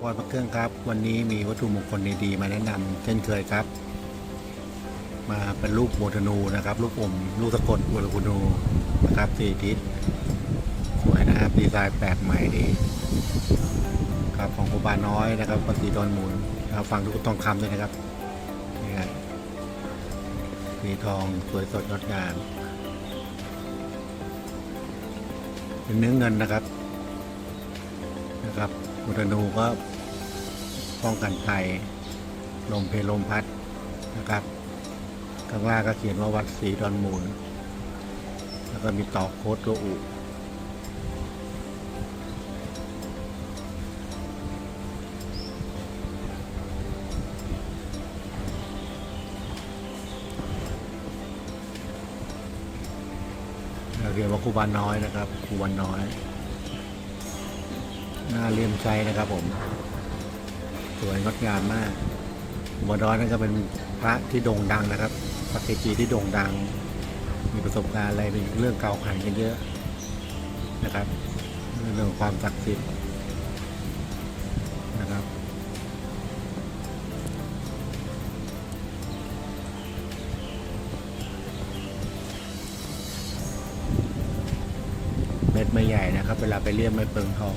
วอยพระเครื่องครับ วันนี้มีวัตถุมงคลดีๆมาแนะนำเช่นเคยครับ มาเป็นรูปโมธนูนะครับรูปอมลูกตะกดอุลกุนูนะครับสี่ทิศสวยนะครับดีไซน์แปลกใหม่ดีครับของครูบาน้อยนะครับปฏิดอนมูลนะครับฟังทุกทองคำด้วยนะครับนี่ครับสีทองสวยสดงดงามเป็นเนื้อเงินนะครับ นะครับมุทนูก็ป้องกันภัยลมเพลลมพัดนะครับข้างล่างก็เขียนว่าวัดศรีดอนมูล แล้วก็มีต่อโคตัวอุเขียนว่าครูบานน้อยนะครับครูบานน้อย หน้าเลี่ยมใจนะครับผม สวยงดงามมากบลร้อยนั่นก็เป็นพระที่โด่งดังนะครับพระเกจิที่โด่งดัง มีประสบการณ์อะไรเป็นเรื่องเก่าขันกันเยอะนะครับ เรื่องของความศักดิ์สิทธิ์นะครับเม็ดไม่ใหญ่นะครับ เวลาไปเลี่ยมไม่เปิงทอง